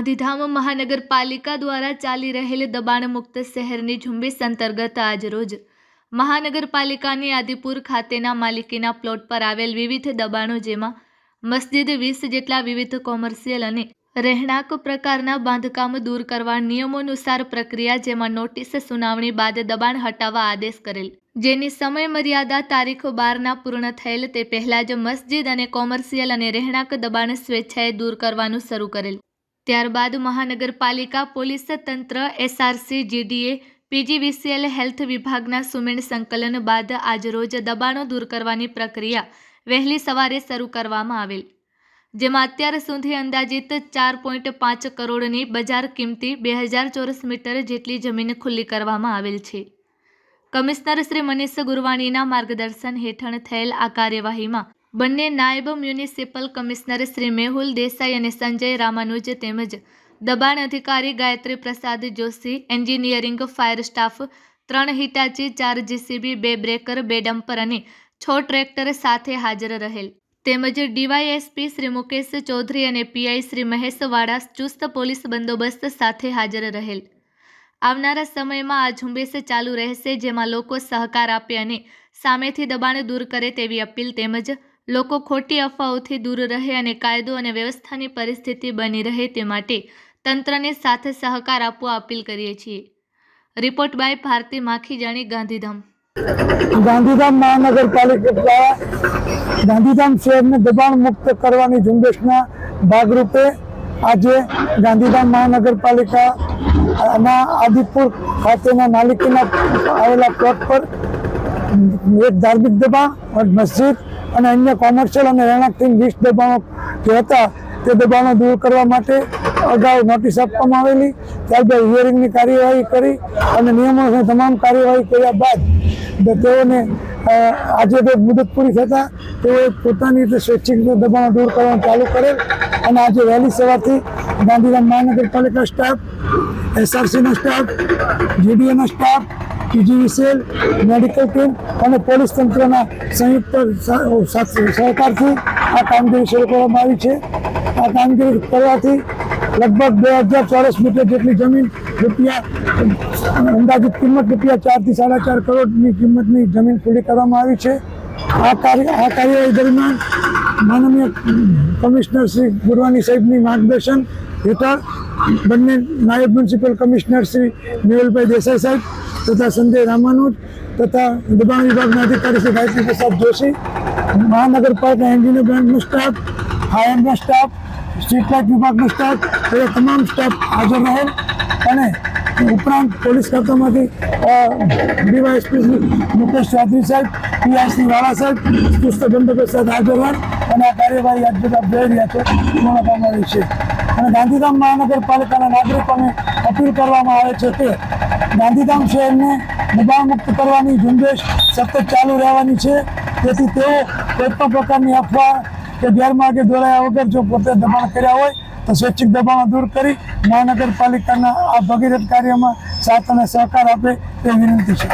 ગાંધીધામ મહાનગરપાલિકા દ્વારા ચાલી રહેલ દબાણ મુક્ત શહેરની ઝુંબેશ અંતર્ગત આજરોજ મહાનગરપાલિકાની આદિપુર ખાતેના માલિકીના પ્લોટ પર આવેલ વિવિધ દબાણો જેમાં મસ્જિદ વીસ જેટલા વિવિધ કોમર્શિયલ અને રહેણાંક પ્રકારના બાંધકામ દૂર કરવા નિયમોનુસાર પ્રક્રિયા જેમાં નોટિસ સુનાવણી બાદ દબાણ હટાવવા આદેશ કરેલ. જેની સમય મર્યાદા તારીખ બારના પૂર્ણ થયેલ તે પહેલાં જ મસ્જિદ અને કોમર્શિયલ અને રહેણાંક દબાણ સ્વેચ્છાએ દૂર કરવાનું શરૂ કરેલ. ત્યારબાદ મહાનગરપાલિકા પોલીસ તંત્ર, એસઆરસી, જીડીએ, પીજીવીસીએલ હેલ્થ વિભાગના સુમેળ સંકલન બાદ આજરોજ દબાણો દૂર કરવાની પ્રક્રિયા વહેલી સવારે શરૂ કરવામાં આવેલ, જેમાં અત્યાર સુધી અંદાજિત ચાર પોઈન્ટ પાંચ કરોડની બજાર કિંમતી બે હજાર ચોરસ મીટર જેટલી જમીન ખુલ્લી કરવામાં આવેલ છે. કમિશનર શ્રી મનીષ ગુરવાણીના માર્ગદર્શન હેઠળ થયેલ આ કાર્યવાહીમાં બંને નાયબ મ્યુનિસિપલ કમિશનર શ્રી મેહુલ દેસાઈ અને સંજય રામાનુજ તેમજ દબાણ અધિકારી Gayatri Prasad Joshi, engineering fire staff ત્રણ હિટાચી, ચાર જીસીબી, બે બ્રેકર, બે ડમ્પર અને છ ટ્રેક્ટર સાથે હાજર રહેલ. તેમજ ડીવાયએસપી શ્રી મુકેશ ચૌધરી અને પીઆઈ શ્રી મહેશ વાડા ચુસ્ત પોલીસ બંદોબસ્ત સાથે હાજર રહેલ. આવનારા સમયમાં આ ઝુંબેશ ચાલુ રહેશે, જેમાં લોકો સહકાર આપે અને સામેથી દબાણ દૂર કરે તેવી અપીલ તેમજ લોકો ખોટી અફવાઓથી દૂર રહે અને કાયદો અને વ્યવસ્થાની પરિસ્થિતિ બની રહે તે માટે તંત્રને સાથે સહકાર આપવા અપીલ કરીએ છીએ. Report by Bharati Makhijani, Gandhidham. Gandhidham મહાનગરપાલિકા ગાંધીધામ શહેરને દબાણ મુક્ત કરવાની ઝુંબેશના ભાગરૂપે આજે ગાંધીધામ મહાનગરપાલિકા ના આદિપુર ખાતેના માલિકીના આવેલા પ્લોટ પર એક ધાર્મિક દબાણ મસ્જિદ અને અન્ય કોમર્શિયલ અને રહેણાંકથી વીસ દબાણો જે હતા તે દબાણો દૂર કરવા માટે અગાઉ નોટિસ આપવામાં આવેલી. ત્યારબાદ હિયરિંગની કાર્યવાહી કરી અને નિયમોની તમામ કાર્યવાહી કર્યા બાદ તેઓને આજે તો મુદત પૂરી થતાં તેઓએ પોતાની રીતે સ્વૈચ્છિક દબાણો દૂર કરવાનું ચાલુ કરેલ અને આજે વહેલી સવારથી ગાંધીધામ મહાનગરપાલિકા સ્ટાફ એસઆરસીનો સ્ટાફ જીડીએનો સ્ટાફ પીજીવીસીએલ મેડિકલ ટીમ અને પોલીસ તંત્રના સંયુક્ત સહ- સહકારથી આ કામગીરી શરૂ કરવામાં આવી છે. આ કામગીરી કરવાથી લગભગ બે હજાર ચોરસ મીટર જેટલી જમીન રૂપિયા અંદાજિત કિંમત રૂપિયા ચારથી સાડા ચાર કરોડની કિંમતની જમીન ખુલ્લી કરવામાં આવી છે. આ કાર્ય, આ કાર્યવાહી દરમિયાન માનનીય કમિશનર શ્રી ગુરવાની સાહેબની માર્ગદર્શન હેઠળ બંને નાયબ મ્યુનિસિપલ કમિશનર શ્રી મેહુલભાઈ દેસાઈ સાહેબ તથા સંજય રામાનુજ તથા દબાણ વિભાગના અધિકારી શ્રી ગાયત્રી પ્રસાદ જોશી, મહાનગરપાલિકા એન્જિનિયર બ્રાન્ચનો સ્ટાફ, ફાયરના સ્ટાફ, સ્ટ્રીટ વિભાગનો સ્ટાફ એ તમામ સ્ટાફ હાજર રહેલ અને ઉપરાંત પોલીસ ખાતામાંથી ડીવાયએસપી મુકેશ ચૌધરી સાહેબ, પીઆઈ વાળા સાહેબ, ચુસ્ત બંદોબસ્ત સાથે હાજર રહેલ અને આ કાર્યવાહી આજ બધા જઈ રહ્યા છે પૂર્ણ છે. અને ગાંધીધામ મહાનગરપાલિકાના નાગરિકોને અપીલ કરવામાં આવે છે કે ગાંધીધામ શહેરને દબાણ મુક્ત કરવાની ઝુંબેશ સતત ચાલુ રહેવાની છે. તેથી તેઓ કોઈ પણ પ્રકારની અફવા કે ગેરમાર્ગે દોરાયા વગર જો પોતે દબાણ કર્યા હોય, તો સ્વૈચ્છિક દબાણો દૂર કરી મહાનગરપાલિકાના આ ભગીરથ કાર્યમાં સાથ અને સહકાર આપે તે વિનંતી છે.